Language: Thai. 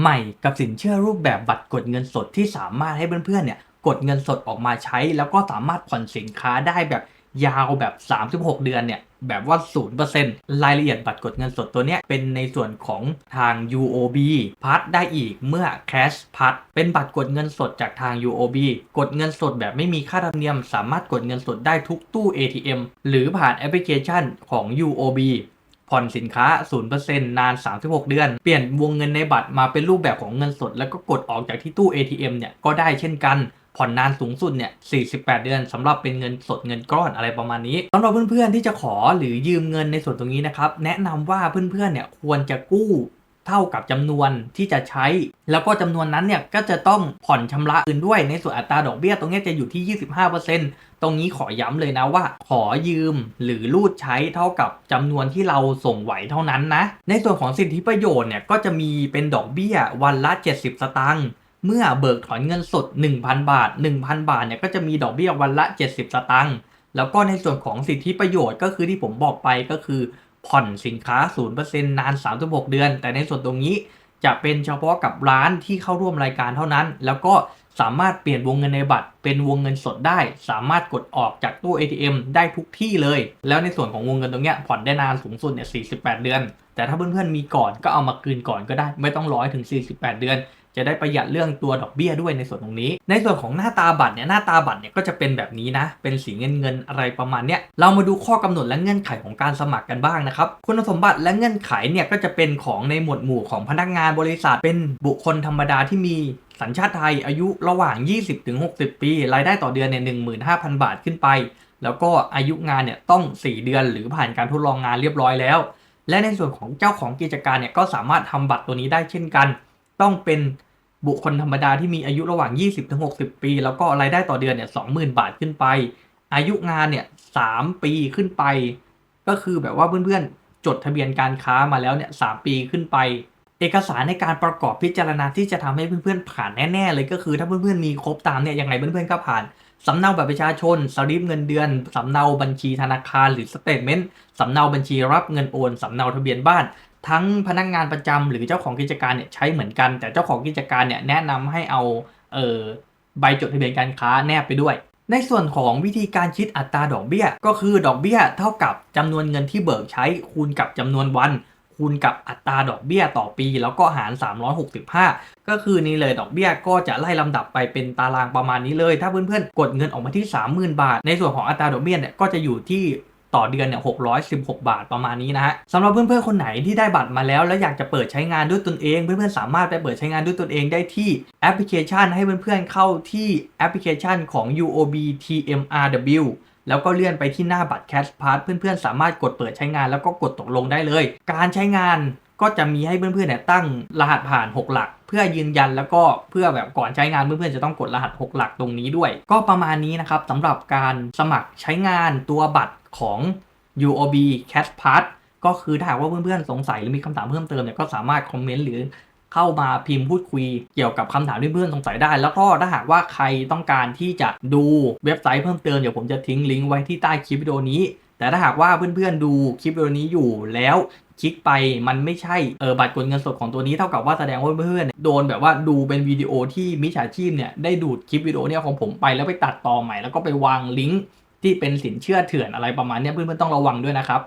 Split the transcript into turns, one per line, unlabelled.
ใหม่กับสินเชื่อรูปแบบบัตรกดเงินสดที่สามารถให้เพื่อนๆเนี่ยกดเงินสดออกมาใช้ แล้วก็สามารถผ่อนสินค้าได้แบบยาวแบบ 36 เดือนเนี่ยแบบว่า 0%รายละเอียดบัตรกดเงินสดตัวเนี้ยเป็นในส่วนของทาง UOB พัดได้อีกเมื่อ Cash พัดเป็นบัตรกดเงินสดจากทาง UOB กดเงินสดแบบไม่มีค่าธรรมเนียม สามารถกดเงินสดได้ทุกตู้ ATM หรือผ่านแอปพลิเคชันของ UOB ผ่อนสินค้า 0%นาน 36 เดือน เปลี่ยนวงเงินในบัตรมาเป็นรูปแบบของเงินสด แล้วก็กดออกจากที่ตู้ ATM เนี่ยก็ได้เช่นกันผ่อนนานสูงสุดเนี่ย 48 เดือนสำหรับเป็นเงินสดเงินก้อนอะไรประมาณนี้สำหรับเพื่อนๆที่จะขอหรือยืมเงินในส่วนตรงนี้นะครับ แนะนำว่าเพื่อนๆเนี่ยควรจะกู้ เท่ากับจำนวนที่จะใช้ แล้วก็จำนวนนั้นเนี่ยก็จะต้องผ่อนชำระอื่นด้วย ในส่วนอัตราดอกเบี้ยตรงนี้จะอยู่ที่ 25%ตรงนี้ขอย้ำเลยนะว่า ขอยืมหรือรูดใช้เท่ากับจำนวนที่เราส่งไหวเท่านั้นนะ ในส่วนของสิทธิประโยชน์เนี่ยก็จะมีเป็นดอกเบี้ยวันละ 70 สตางค์เมื่อเบิกถอนเงินสด 1,000 บาท 1,000 บาทเนี่ยก็จะมีดอกเบี้ยวันละ 70 สตางค์แล้วก็ในส่วนของสิทธิประโยชน์ก็คือที่ผมบอกไปก็คือ ผ่อนสินค้า 0%นาน 36 เดือน แต่ในส่วนตรงนี้จะเป็นเฉพาะกับร้านที่เข้าร่วมรายการเท่านั้น แล้วก็สามารถเปลี่ยนวงเงินในบัตร เป็นวงเงินสดได้ สามารถกดออกจากตู้ ATM ได้ทุกที่เลย แล้วในส่วนของวงเงินตรงนี้ผ่อนได้นานสูงสุดเนี่ย 48 เดือน แต่ถ้าเพื่อนๆมีก่อนก็เอามาคืนก่อนก็ได้ ไม่ต้องร้อยถึง 48 เดือน จะได้ประหยัดเรื่องตัวดอกเบี้ยด้วยในส่วนตรงนี้ ในส่วนของหน้าตาบัตรเนี่ยหน้าตาบัตรเนี่ยก็จะเป็นแบบนี้นะ เป็นสีเงินเงินอะไรประมาณเนี้ยเรามาดูข้อกำหนดและเงื่อนไขของการสมัครกันบ้างนะครับคุณสมบัติและเงื่อนไขเนี่ยก็จะเป็นของในหมวดหมู่ของพนักงานบริษัท เป็นบุคคลธรรมดาที่มีสัญชาติไทยอายุระหว่าง 20-60 ปี รายได้ต่อเดือนเนี่ย15,000 บาทขึ้นไป แล้วก็อายุงานเนี่ยต้อง 4 เดือนหรือผ่านการทดลองงานเรียบร้อยแล้ว และในส่วนของเจ้าของกิจการเนี่ยก็สามารถทำบัตรตัวนี้ได้เช่นกัน ต้องเป็นบุคคลธรรมดาที่มีอายุระหว่าง 20-60 ปี แล้วก็รายได้ต่อเดือนเนี่ย20,000 บาทขึ้นไป อายุงานเนี่ย3ปีขึ้นไป ก็คือแบบว่าเพื่อนๆ จดทะเบียนการค้ามาแล้วเนี่ย3ปีขึ้นไป เอกสารในการประกอบพิจารณาที่จะทำให้เพื่อนๆผ่านแน่ๆเลยก็คือถ้าเพื่อนๆมีครบตามเนี่ยยังไงเพื่อนๆก็ผ่านสำเนาบัตรประชาชนสลิปเงินเดือน สำเนาบัญชีธนาคารหรือสเตทเมนต์ สำเนาบัญชีรับเงินโอน สำเนาทะเบียนบ้าน ทั้งพนักงานประจำหรือเจ้าของกิจการเนี่ยใช้เหมือนกัน แต่เจ้าของกิจการเนี่ยแนะนำให้เอาเออใบจดทะเบียนการค้าแนบไปด้วย ในส่วนของวิธีการคิดอัตราดอกเบี้ย ก็คือดอกเบี้ยเท่ากับจำนวนเงินที่เบิกใช้คูณกับจำนวนวัน คูณกับอัตราดอกเบี้ยต่อปี แล้วก็หาร 365 ก็คือนี่เลยดอกเบี้ยก็จะไล่ลำดับไปเป็นตารางประมาณนี้เลย ถ้าเพื่อนๆกดเงินออกมาที่ 30,000 บาท ในส่วนของอัตราดอกเบี้ยเนี่ยก็จะอยู่ที่ ต่อเดือนเนี่ย616 บาทประมาณนี้นะฮะสำหรับเพื่อนๆคนไหนที่ได้บัตรมาแล้ว แล้วอยากจะเปิดใช้งานด้วยตนเอง เพื่อนๆสามารถไปเปิดใช้งานด้วยตนเองได้ที่แอปพลิเคชัน ให้เพื่อนๆเข้าที่แอปพลิเคชันของ UOB TMRW แล้วก็เลื่อนไปที่หน้าบัตร Cash Pass เพื่อนๆ สามารถกดเปิดใช้งานแล้วก็กดตกลงได้เลย การใช้งาน ก็จะมีให้เพื่อนๆเนี่ยตั้งรหัสผ่าน 6 หลัก เพื่อยืนยันแล้วก็เพื่อแบบก่อนใช้งานเพื่อนๆจะต้องกดรหัส 6 หลักตรงนี้ด้วย ก็ประมาณนี้นะครับสำหรับการสมัครใช้งานตัวบัตรของ UOB Cash Pass ก็คือถ้าหากว่าเพื่อนๆสงสัยหรือมีคำถามเพิ่มเติมเนี่ยก็สามารถคอมเมนต์หรือเข้ามาพิมพ์พูดคุยเกี่ยวกับคำถามที่เพื่อนสงสัยได้ แล้วก็ถ้าหากว่าใครต้องการที่จะดูเว็บไซต์เพิ่มเติมเดี๋ยวผมจะทิ้งลิงก์ไว้ที่ใต้คลิปวิดีโอนี้ แต่ถ้าหากว่าเพื่อนๆดูคลิปวิดีโอนี้อยู่แล้ว คลิกไปมันไม่ใช่เออบัตรกดเงินสดของตัวนี้เท่ากับว่าแสดงว่าเพื่อนๆโดนแบบว่าดูเป็นวิดีโอที่มิจฉาชีพเนี่ยได้ดูดคลิปวิดีโอเนี่ยของผมไปแล้วไปตัดต่อใหม่แล้วก็ไปวางลิงก์ที่เป็นสินเชื่อเถื่อนอะไรประมาณนี้เพื่อนๆต้องระวังด้วยนะครับ